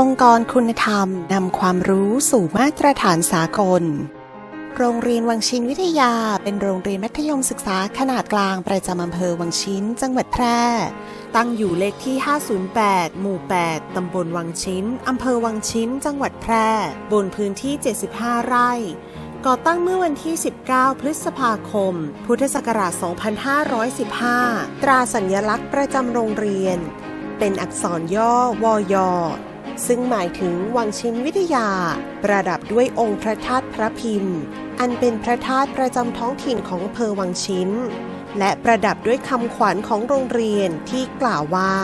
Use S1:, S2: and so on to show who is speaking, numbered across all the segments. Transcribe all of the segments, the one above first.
S1: องค์กรคุณธรรมนำความรู้สู่มาตรฐานสากล โรงเรียนวังชินวิทยา เป็นโรงเรียนมัธยมศึกษาขนาดกลางประจำอำเภอวังชินจังหวัดแพร่ ตั้งอยู่เลขที่ 508 หมู่ 8 ตำบลวังชินอำเภอวังชินจังหวัดแพร่ บนพื้นที่ 75 ไร่ ก่อตั้งเมื่อวันที่ 19 พฤษภาคม พุทธศักราช 2515 ตราสัญลักษณ์ประจำโรงเรียน เป็นอักษรย่อวอยอ ซึ่งหมายถึงวังชินวิทยา ประดับด้วยองค์พระธาตุพระพิมพ์ อันเป็นพระธาตุประจำท้องถิ่นของอำเภอวังชินและประดับด้วยคำขวัญของโรงเรียนที่กล่าวว่า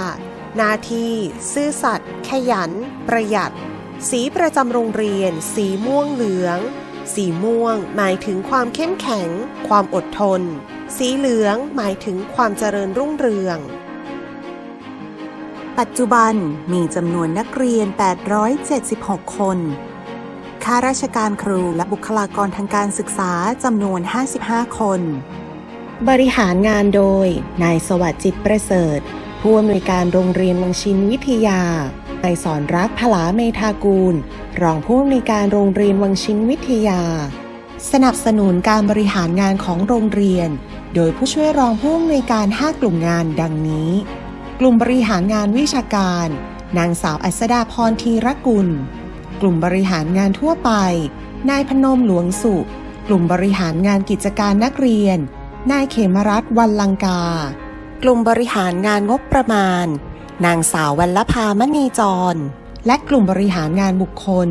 S1: หน้าที่ซื่อสัตย์ ขยัน ประหยัด สีประจำโรงเรียน สีม่วงเหลือง สีม่วง หมายถึงความเข้มแข็ง ความอดทน สีเหลืองหมายถึงความเจริญรุ่งเรือง ปัจจุบันมีจำนวนนักเรียน 876 คน ข้าราชการครูและบุคลากรทางการศึกษาจำนวน 55 คน บริหารงานโดย นายสวัสดิ์จิตประเสริฐ ผู้อำนวยการโรงเรียนวังชินวิทยา นายสอนรักพลาเมธากูล รองผู้อำนวยการโรงเรียนวังชินวิทยา สนับสนุนการบริหารงานของโรงเรียน โดยผู้ช่วยรองผู้อำนวยการ 5 กลุ่มงานดังนี้ กลุ่มบริหารงานวิชาการ นางสาวอัสดาพรทีรกุล กลุ่มบริหารงานทั่วไป นายพนมหลวงสุกลุ่มบริหารงานกิจการนักเรียน นายเขมรัตน์วันลังกา กลุ่มบริหารงานงบประมาณ นางสาววัลลภามณีจร และกลุ่มบริหารงานบุคคล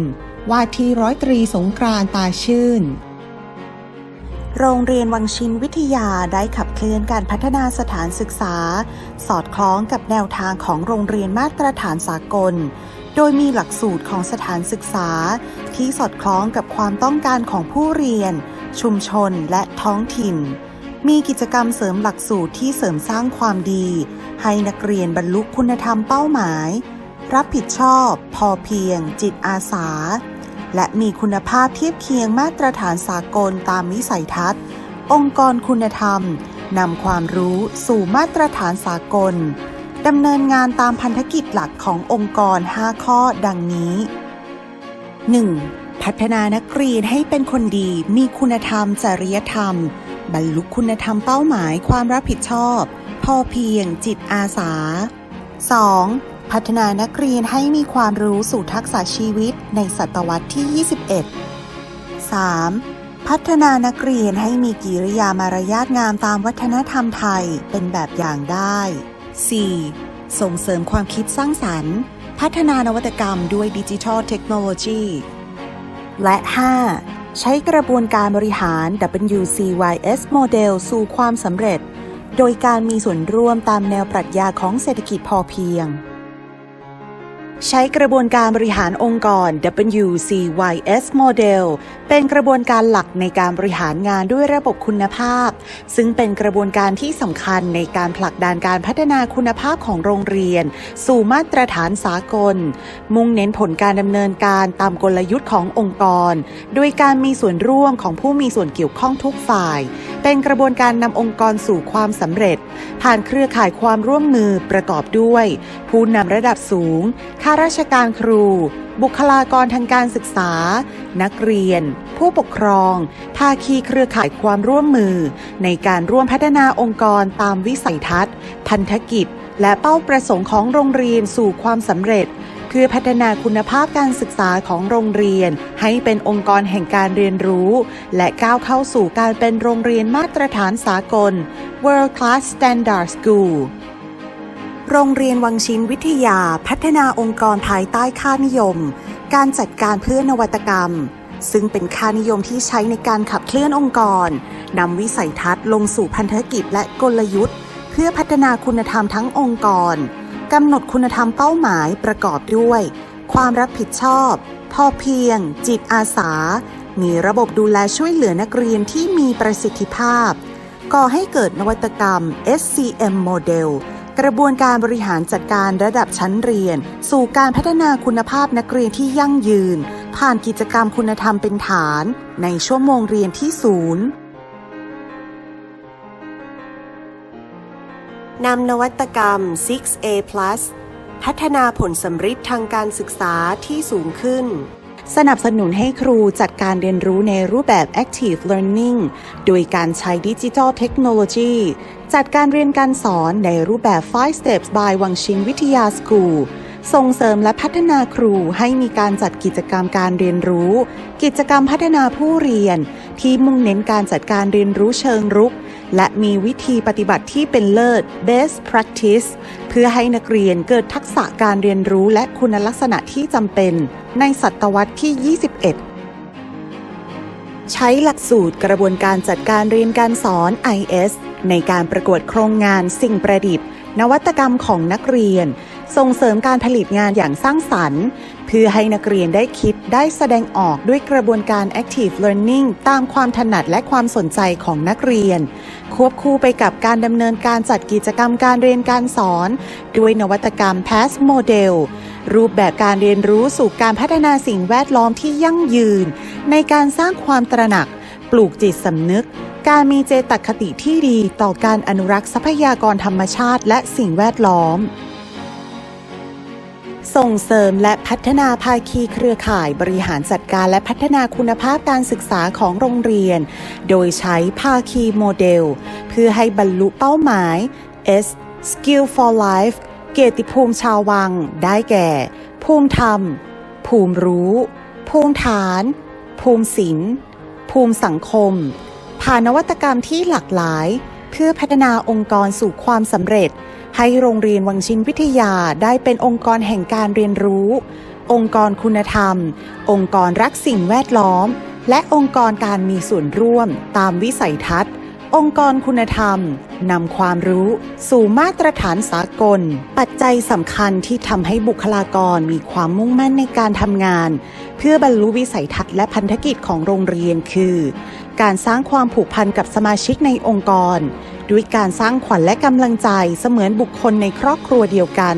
S1: ว่าที่ร้อยตรีสงกรานตาชื่น โรงเรียนวังชินวิทยาได้ขับเคลื่อนการพัฒนาสถานศึกษา สอดคล้องกับแนวทางของโรงเรียนมาตรฐานสากล โดยมีหลักสูตรของสถานศึกษา ที่สอดคล้องกับความต้องการของผู้เรียน ชุมชนและท้องถิ่น มีกิจกรรมเสริมหลักสูตรที่เสริมสร้างความดี ให้นักเรียนบรรลุคุณธรรมเป้าหมาย รับผิดชอบ พอเพียง จิตอาสา และมีคุณภาพเทียบเคียงมาตรฐานสากลตามวิสัยทัศน์ องค์กรคุณธรรมนำความรู้สู่มาตรฐานสากลดำเนินงานตามพันธกิจหลักขององค์กร 5 ข้อดังนี้ 1. พัฒนานักเรียนให้เป็นคนดี มีคุณธรรม จริยธรรม บรรลุคุณธรรมเป้าหมายความรับผิดชอบ พอเพียงจิตอาสา 2. พัฒนานักเรียนให้มีความรู้สู่ทักษะชีวิตในศตวรรษที่ 21 3. พัฒนานักเรียนให้มีกิริยามารยาทงามตามวัฒนธรรมไทยเป็นแบบอย่างได้ 4. ส่งเสริมความคิดสร้างสรรค์ พัฒนานวัตกรรมด้วยดิจิทัลเทคโนโลยี และ 5. ใช้กระบวนการบริหาร WCYS โมเดลสู่ความสำเร็จ โดยการมีส่วนร่วมตามแนวปรัชญาของเศรษฐกิจพอเพียง ใช้กระบวนการบริหารองค์กร WCYS Model เป็นกระบวนการหลักในการบริหารงานด้วยระบบคุณภาพ ซึ่งเป็นกระบวนการที่สำคัญในการผลักดันการพัฒนาคุณภาพของโรงเรียน สู่มาตรฐานสากล มุ่งเน้นผลการดำเนินการตามกลยุทธ์ขององค์กร โดยการมีส่วนร่วมของผู้มีส่วนเกี่ยวข้องทุกฝ่าย เป็นกระบวนการนำองค์กรสู่ความสำเร็จ ผ่านเครือข่ายความร่วมมือประกอบด้วย ผู้นำระดับสูงข้าราชการครู บุคลากรทางการศึกษา นักเรียน ผู้ปกครอง ภาคีเครือข่ายความร่วมมือ ในการร่วมพัฒนาองค์กรตามวิสัยทัศน์ พันธกิจ และเป้าประสงค์ของโรงเรียนสู่ความสำเร็จ เพื่อพัฒนาคุณภาพการศึกษาของโรงเรียน ให้เป็นองค์กรแห่งการเรียนรู้ และก้าวเข้าสู่การเป็นโรงเรียนมาตรฐานสากล World Class Standard School โรงเรียนวังชินวิทยาพัฒนาองค์กรภายใต้ค่านิยม การจัดการเพื่อนวัตกรรม ซึ่งเป็นค่านิยมที่ใช้ในการขับเคลื่อนองค์กรนำวิสัยทัศน์ลงสู่พันธกิจและกลยุทธ์ เพื่อพัฒนาคุณธรรมทั้งองค์กรกำหนดคุณธรรมเป้าหมายประกอบด้วย ความรับผิดชอบ พอเพียง จิตอาสา มีระบบดูแลช่วยเหลือนักเรียนที่มีประสิทธิภาพ ก่อให้เกิดนวัตกรรม SCM Model กระบวนการบริหารจัดการระดับชั้นเรียน สู่การพัฒนาคุณภาพนักเรียนที่ยั่งยืน ผ่านกิจกรรมคุณธรรมเป็นฐาน ในชั่วโมงเรียนที่ศูนย์นำนวัตกรรม 6A+ พัฒนาผลสำฤทธิ์ทางการศึกษาที่สูงขึ้น สนับสนุนให้ครูจัดการเรียนรู้ในรูปแบบ Active Learning โดยการใช้ดิจิทัลเทคโนโลยี จัดการเรียนการสอนในรูปแบบ5 Steps by วังชินวิทยาสกูลส่งเสริมและพัฒนาครูให้มีการจัดกิจกรรมการเรียนรู้ กิจกรรมพัฒนาผู้เรียน ที่มุ่งเน้นการจัดการเรียนรู้เชิงรุก และมีวิธีปฏิบัติที่เป็นเลิศ best practice เพื่อให้นักเรียนเกิดทักษะการเรียนรู้และคุณลักษณะที่จำเป็นในศตวรรษที่ 21 ใช้หลักสูตรกระบวนการจัดการเรียนการสอน IS ในการประกวดโครงงานสิ่งประดิษฐ์ นวัตกรรมของนักเรียน ส่งเสริมการผลิตงานอย่างสร้างสรรค์ เพื่อให้นักเรียนได้คิดได้แสดงออกด้วยกระบวนการ Active Learning ตามความถนัดและความสนใจของนักเรียน ควบคู่ไปกับการดำเนินการจัดกิจกรรมการเรียนการสอน ด้วยนวัตกรรม PASS Model รูปแบบการเรียนรู้สู่การพัฒนาสิ่งแวดล้อมที่ยั่งยืน ในการสร้างความตระหนัก ปลูกจิตสำนึก การมีเจตคติที่ดีต่อการอนุรักษ์ทรัพยากรธรรมชาติและสิ่งแวดล้อม ส่งเสริมและพัฒนาภาคีเครือข่ายบริหารจัดการและพัฒนาคุณภาพการศึกษาของโรงเรียน โดยใช้ภาคีโมเดล เพื่อให้บรรลุเป้าหมาย S Skill for Life เกียรติภูมิชาววัง ได้แก่ ภูมิธรรม ภูมิรู้ ภูมิฐาน ภูมิศิลป์ภูมิสังคม ผ่านนวัตกรรมที่หลากหลาย เพื่อพัฒนาองค์กรสู่ความสำเร็จ ให้โรงเรียนวังชินวิทยาได้เป็นองค์กรแห่งการเรียนรู้ องค์กรคุณธรรม องค์กรรักสิ่งแวดล้อม และองค์กรการมีส่วนร่วมตามวิสัยทัศน์ องค์กรคุณธรรมนำความรู้สู่มาตรฐานสากล ปัจจัยสำคัญที่ทำให้บุคลากรมีความมุ่งมั่นในการทำงาน เพื่อบรรลุวิสัยทัศน์และพันธกิจของโรงเรียนคือ การสร้างความผูกพันกับสมาชิกในองค์กร ด้วยการสร้างขวัญและกำลังใจเสมือนบุคคลในครอบครัวเดียวกัน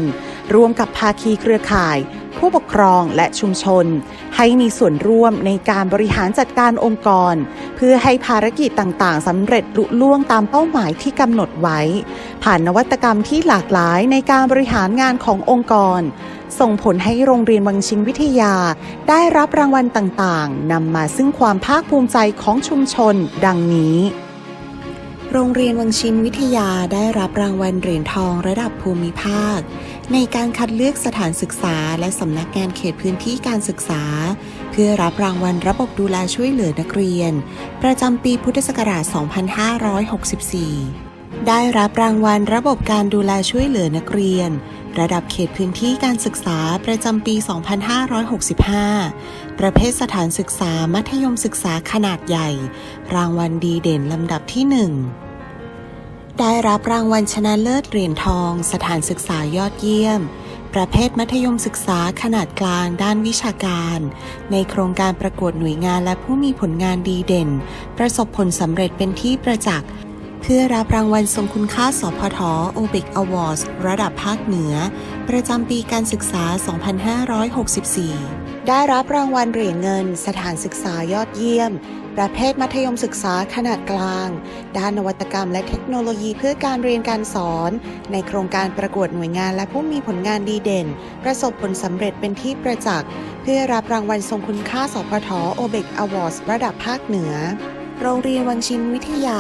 S1: รวมกับภาคีเครือข่าย ผู้ปกครองและชุมชน ให้มีส่วนร่วมในการบริหารจัดการองค์กร เพื่อให้ภารกิจต่างๆสำเร็จลุล่วงตามเป้าหมายที่กำหนดไว้ ผ่านนวัตกรรมที่หลากหลายในการบริหารงานขององค์กรส่งผลให้โรงเรียนวังชินวิทยา ได้รับรางวัลต่างๆ นำมาซึ่งความภาคภูมิใจของชุมชน ดังนี้ โรงเรียนวังชินวิทยาได้รับรางวัลเหรียญทองระดับภูมิภาค ในการคัดเลือกสถานศึกษาและสำนักงานเขตพื้นที่การศึกษา เพื่อรับรางวัลระบบดูแลช่วยเหลือนักเรียน ประจำปีพุทธศักราช 2564 ได้รับรางวัลระบบการดูแลช่วยเหลือนักเรียน ระดับเขตพื้นที่การศึกษาประจำปี 2565 ประเภทสถานศึกษามัธยมศึกษาขนาดใหญ่ รางวัลดีเด่นลำดับที่ 1ได้รับรางวัลชนะเลิศเหรียญทอง สถานศึกษายอดเยี่ยม ประเภทมัธยมศึกษาขนาดกลางด้านวิชาการ ในโครงการประกวดหน่วยงานและผู้มีผลงานดีเด่น ประสบผลสำเร็จเป็นที่ประจักษ์ เพื่อรับรางวัลทรงคุณค่าสพทโอเบกอวอร์ดระดับภาคเหนือ ประจำปีการศึกษา 2564 ได้รับรางวัลเหรียญเงิน สถานศึกษายอดเยี่ยม ประเภทมัธยมศึกษาขนาดกลาง ด้านนวัตกรรมและเทคโนโลยีเพื่อการเรียนการสอน ในโครงการประกวดหน่วยงานและผู้มีผลงานดีเด่น ประสบผลสำเร็จเป็นที่ประจักษ์ เพื่อรับรางวัลทรงคุณค่าสพทโอเบกอวอร์ดระดับภาคเหนือ โรงเรียนวังชินวิทยา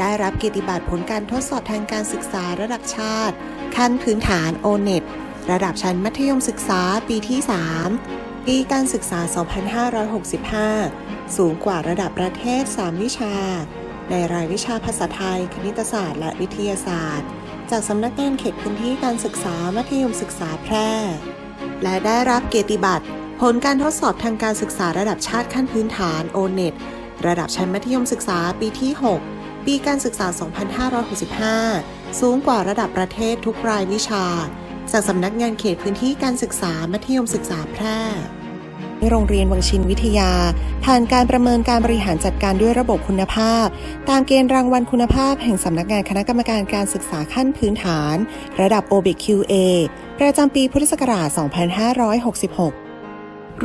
S1: ได้รับเกียรติบัตรผลการทดสอบทางการศึกษาระดับชาติ ขั้นพื้นฐาน o n e t ระดับชั้นมัธยมศึกษาปีที่ 3 ปีการศึกษา 2565 สูงกว่าระดับประเทศ 3 วิชา ในรายวิชาภาษาไทย คณิตศาสตร์ และวิทยาศาสตร์ จากสำนักงานเขตพื้นที่การศึกษามัธยมศึกษาแพร่ และได้รับเกียรติบัตรผลการทดสอบทางการศึกษาระดับชาติขั้นพื้นฐาน o n e t ระดับชั้นมัธยมศึกษาปีที่ 6 ปีการศึกษา 2565 สูงกว่าระดับประเทศทุกรายวิชา จากสำนักงานเขตพื้นที่การศึกษามัธยมศึกษาแพร่โรงเรียนวังชินวิทยา ผ่านการประเมินการบริหารจัดการด้วยระบบคุณภาพ ตามเกณฑ์รางวัลคุณภาพแห่งสำนักงานคณะกรรมการการศึกษาขั้นพื้นฐาน ระดับ OBQA ประจำปีพุทธศักราช 2566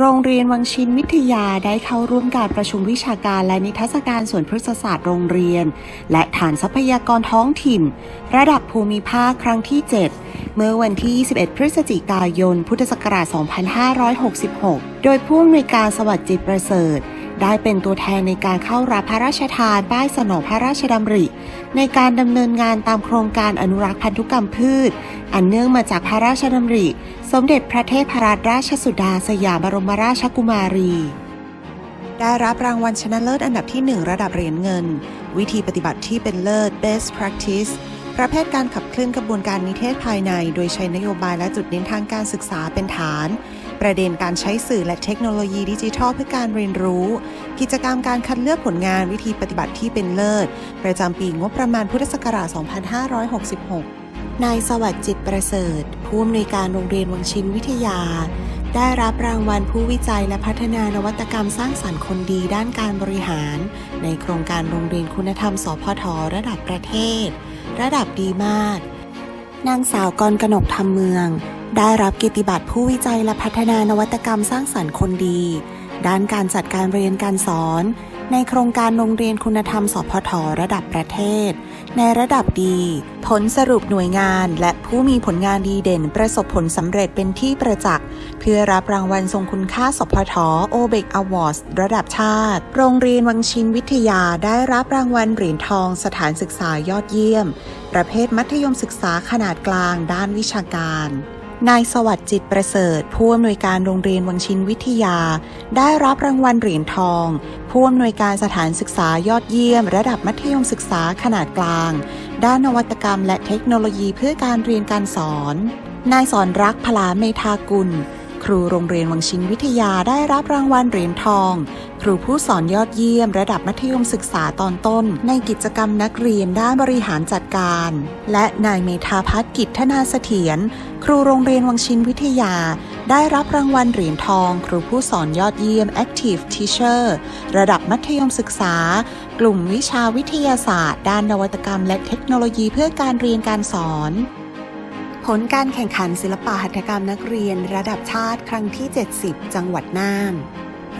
S1: โรงเรียนวังชินวิทยาได้เข้าร่วมการประชุมวิชาการและนิทรรศการส่วนพฤกษศาสตร์โรงเรียน และฐานทรัพยากรท้องถิ่น ระดับภูมิภาคครั้งที่ 7 เมื่อวันที่ 21 พฤศจิกายน พุทธศักราช 2566 โดยผู้อำนวยการสวัสดิ์จิตประเสริฐ ได้เป็นตัวแทนในการเข้ารับพระราชทานป้ายสนองพระราชดำริ ในการดำเนินงานตามโครงการอนุรักษ์พันธุกรรมพืช อันเนื่องมาจากพระราชดำริ สมเด็จพระเทพรัตนราชสุดาสยามบรมราชกุมารี ได้รับรางวัลชนะเลิศอันดับที่ 1 ระดับเหรียญเงิน วิธีปฏิบัติที่เป็นเลิศ best practice ประเภทการขับเคลื่อนกระบวนการนิเทศภายใน โดยใช้นโยบายและจุดเน้นทางการศึกษาเป็นฐาน ประเด็นการใช้สื่อและเทคโนโลยีดิจิทัลเพื่อการเรียนรู้ กิจกรรมการคัดเลือกผลงานวิธีปฏิบัติที่เป็นเลิศ ประจำปีงบประมาณพุทธศักราช 2566 นายสวัสดิ์จิตประเสริฐ ผู้อำนวยการโรงเรียนวังชินวิทยา ได้รับรางวัลผู้วิจัยและพัฒนานวัตกรรมสร้างสรรค์คนดีด้านการบริหาร ในโครงการโรงเรียนคุณธรรม สพท ระดับประเทศ ระดับดีมาก นางสาวกรกนกธรรมเมือง ได้รับเกียรติบัตรผู้วิจัยและพัฒนานวัตกรรมสร้างสรรค์คนดี ด้านการจัดการเรียนการสอน ในโครงการโรงเรียนคุณธรรมสพทระดับประเทศ ในระดับดี ผลสรุปหน่วยงานและผู้มีผลงานดีเด่นประสบผลสำเร็จเป็นที่ประจักษ์ เพื่อรับรางวัลทรงคุณค่าสพทโอเบกอวอร์ดระดับชาติ โรงเรียนวังชินวิทยาได้รับรางวัลเหรียญทองสถานศึกษายอดเยี่ยม ประเภทมัธยมศึกษาขนาดกลางด้านวิชาการ นายสวัสดิ์จิตประเสริฐ ผู้อำนวยการโรงเรียนวังชินวิทยา ได้รับรางวัลเหรียญทอง ผู้อำนวยการสถานศึกษายอดเยี่ยม ระดับมัธยมศึกษาขนาดกลาง ด้านนวัตกรรมและเทคโนโลยีเพื่อการเรียนการสอน นายสอนรักพลาเมธากุล ครูโรงเรียนวังชินวิทยาได้รับรางวัลเหรียญทอง ครูผู้สอนยอดเยี่ยมระดับมัธยมศึกษาตอนต้น ในกิจกรรมนักเรียนด้านบริหารจัดการ และนายเมธาพัฒน์กิจธนาเสถียรครูโรงเรียนวังชินวิทยา ได้รับรางวัลเหรียญทอง ครูผู้สอนยอดเยี่ยม Active Teacher ระดับมัธยมศึกษา กลุ่มวิชาวิทยาศาสตร์ ด้านนวัตกรรม และเทคโนโลยีเพื่อการเรียนการสอน ผลการแข่งขันศิลปะหัตถกรรมนักเรียนระดับชาติครั้งที่ 70 จังหวัดน่าน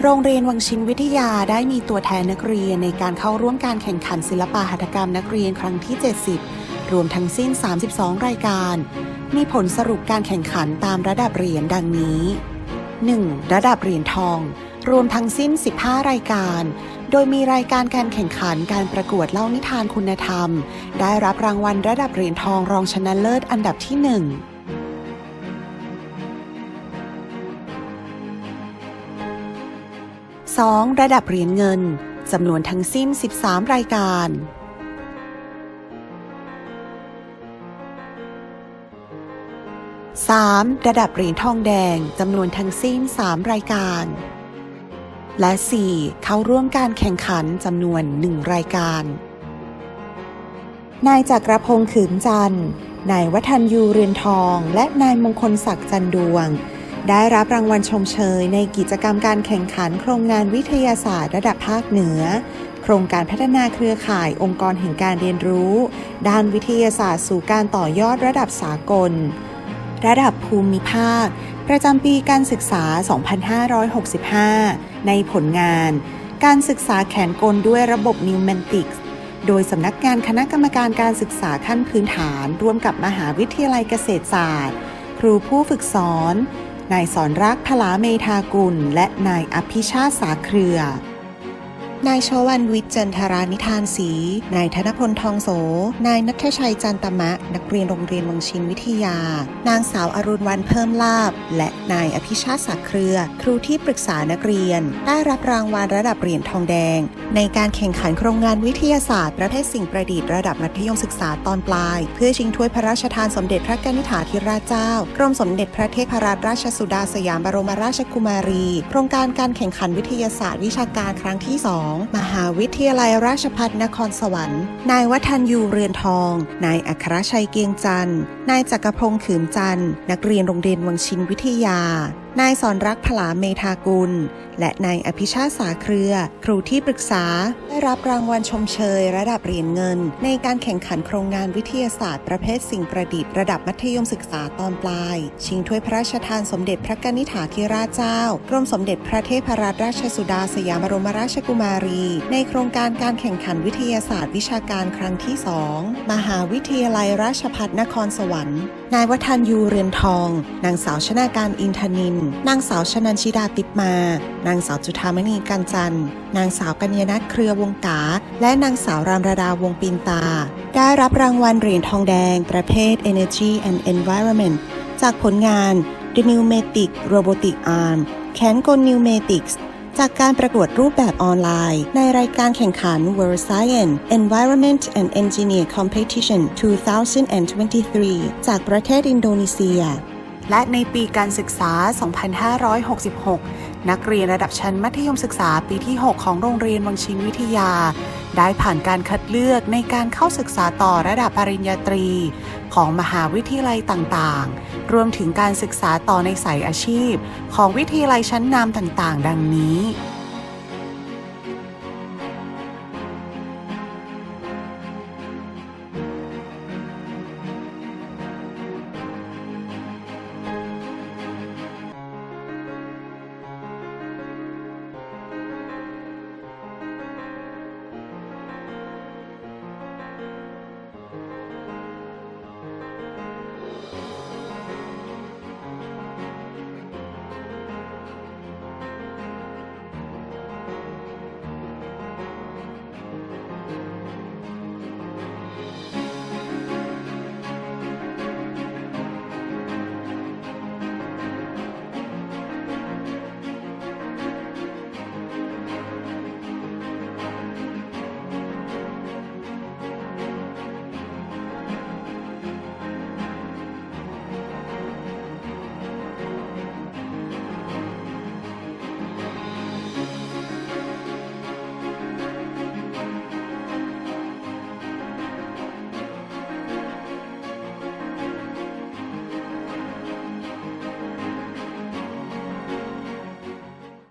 S1: โรงเรียนวังชินวิทยาได้มีตัวแทนนักเรียนในการเข้าร่วมการแข่งขันศิลปะหัตถกรรมนักเรียนครั้งที่ 70 รวมทั้งสิ้น 32 รายการ มีผลสรุปการแข่งขันตามระดับเหรียญดังนี้ 1. ระดับเหรียญทอง รวมทั้งสิ้น 15 รายการ โดยมีรายการการแข่งขันการประกวดเล่านิทานคุณธรรม ได้รับรางวัลระดับเหรียญทองรองชนะเลิศอันดับที่1 2. ระดับเหรียญเงินจำนวนทั้งสิ้น 13 รายการ 3. ระดับเหรียญทองแดงจำนวนทั้งสิ้น 3 รายการ และ 4. เข้าร่วมการแข่งขันจำนวน 1 รายการ นายจักรพงษ์ขืนจันทร์ นายวัฒนยูเรือนทอง และนายมงคลศักดิ์จันดวง ได้รับรางวัลชมเชยในกิจกรรมการแข่งขันโครงงานวิทยาศาสตร์ระดับภาคเหนือ โครงการพัฒนาเครือข่ายองค์กรแห่งการเรียนรู้ ด้านวิทยาศาสตร์สู่การต่อยอดระดับสากล ระดับภูมิภาค ประจำปีการศึกษา 2565 ในผลงาน การศึกษาแขนกลด้วยระบบนิวแมนติกโดยสำนักงานคณะกรรมการการศึกษาขั้นพื้นฐาน ร่วมกับมหาวิทยาลัยเกษตรศาสตร์ ครูผู้ฝึกสอน นายสอนรักพลาเมธากุล และนายอภิชาติสาเครือ นายชวันวิจันทรานิทานศรี นายธนพลทองโส นายนัทชัยจันตมะ นักเรียนโรงเรียนวังชินวิทยา นางสาวอรุณวันเพิ่มลาบ และนายอภิชาติสักเครือ ครูที่ปรึกษานักเรียน ได้รับรางวัลระดับเหรียญทองแดง ในการแข่งขันโครงงานวิทยาศาสตร์ประเภทสิ่งประดิษฐ์ระดับมัธยมศึกษาตอนปลาย เพื่อชิงถ้วยพระราชทานสมเด็จพระกนิษฐาธิราชเจ้า กรมสมเด็จพระเทพรัตนราชสุดาสยามบรมราชกุมารี โครงการการแข่งขันวิทยาศาสตร์วิชาการครั้งที่2มหาวิทยาลัยราชภัฏนครสวรรค์ นายวัฒนยูเรือนทอง นายอัครชัยเกียงจันทร์ นายจักรพงษ์ขืนจันทร์ นักเรียนโรงเรียนวังชินวิทยา นายสอนรักพลาเมธากุล และนายอภิชาติสาเครือ ครูที่ปรึกษา ได้รับรางวัลชมเชย ระดับเหรียญเงิน ในการแข่งขันโครงงานวิทยาศาสตร์ประเภทสิ่งประดิษฐ์ระดับมัธยมศึกษาตอนปลาย ชิงถ้วยพระราชทานสมเด็จพระกนิษฐาธิราชเจ้ากรมสมเด็จพระเทพรัตนราชสุดาสยามบรมราชกุมารี ในโครงการการแข่งขันวิทยาศาสตร์วิชาการครั้งที่ 2 มหาวิทยาลัยราชภัฏนครสวรรค์ นายวัฒนยูเรือนทอง นางสาวชนาการอินทนินนางสาวชนันชิดาติดมา นางสาวจุธามณีกันจันทร์นางสาวกัญญนัทเครือวงกา และนางสาวรามระดาวงปินตา ได้รับรางวัลเหรียญทองแดง ประเภท Energy and Environment จากผลงาน The Pneumatic Robotic Arm แขนกล Pneumatics จากการประกวดรูปแบบออนไลน์ ในรายการแข่งขัน World Science Environment and Engineer Competition 2023 จากประเทศอินโดนีเซีย และในปีการศึกษา 2566 นักเรียนระดับชั้นมัธยมศึกษาปีที่ 6 ของโรงเรียนวังชินวิทยา ได้ผ่านการคัดเลือกในการเข้าศึกษาต่อระดับปริญญาตรี ของมหาวิทยาลัยต่างๆ รวมถึงการศึกษาต่อในสายอาชีพ ของวิทยาลัยชั้นนำต่างๆ ดังนี้